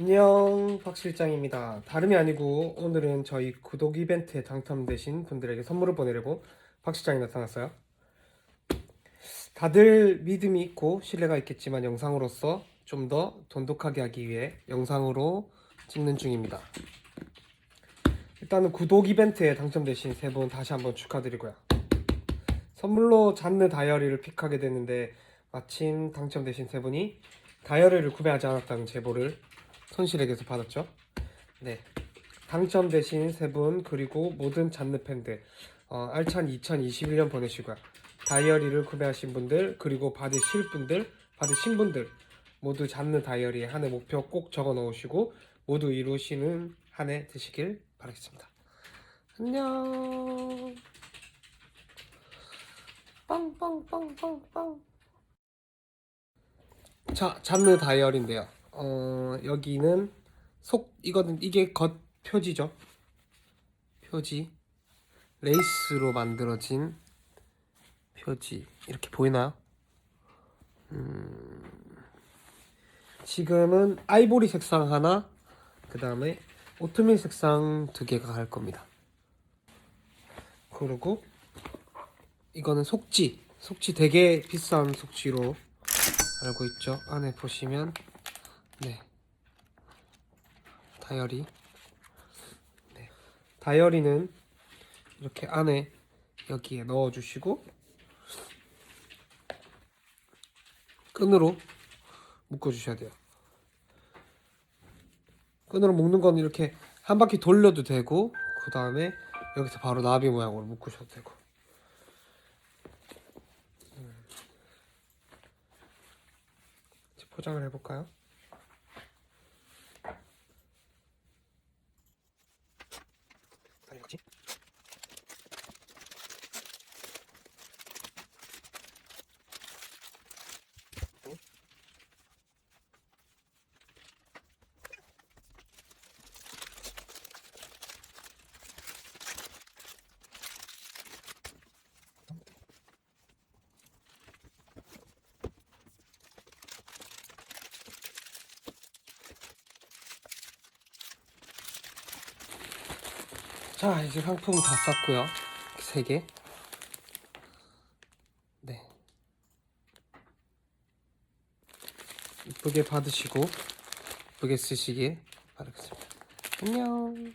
안녕 박 실장입니다. 다름이 아니고 오늘은 저희 구독 이벤트에 당첨되신 분들에게 선물을 보내려고 박 실장이 나타났어요. 다들 믿음이 있고 신뢰가 있겠지만 영상으로서 좀 더 돈독하게 하기 위해 영상으로 찍는 중입니다. 일단은 구독 이벤트에 당첨되신 세 분 다시 한번 축하드리고요. 선물로 잔느 다이어리를 픽하게 됐는데 마침 당첨되신 세 분이 다이어리를 구매하지 않았다는 제보를 손실에게서 받았죠. 네. 당첨되신 세 분 그리고 모든 잔느 팬들 어, 알찬 2021년 보내시고요. 다이어리를 구매하신 분들 그리고 받으실 분들 받으신 분들 모두 잔느 다이어리에 한 해 목표 꼭 적어 놓으시고 모두 이루시는 한 해 되시길 바라겠습니다. 안녕. 빵빵빵빵빵. 자, 잔느 다이어리인데요. 어, 여기는 속 이거는 이게 겉 표지죠. 표지. 레이스로 만들어진 표지. 이렇게 보이나요? 음, 지금은 아이보리 색상 하나, 그 다음에 오트밀 색상 두 개가 갈 겁니다. 그리고 이거는 속지. 속지 되게 비싼 속지로 알고 있죠. 안에 보시면 네 다이어리 네. 다이어리는 이렇게 안에 여기에 넣어주시고 끈으로 묶어주셔야 돼요. 끈으로 묶는 건 이렇게 한 바퀴 돌려도 되고 그 다음에 여기서 바로 나비 모양으로 묶으셔도 되고 음. 포장을 해볼까요? 자 이제 상품 다 쌌고요 세 개. 네. 이쁘게 받으시고 이쁘게 쓰시길 바라겠습니다. 안녕.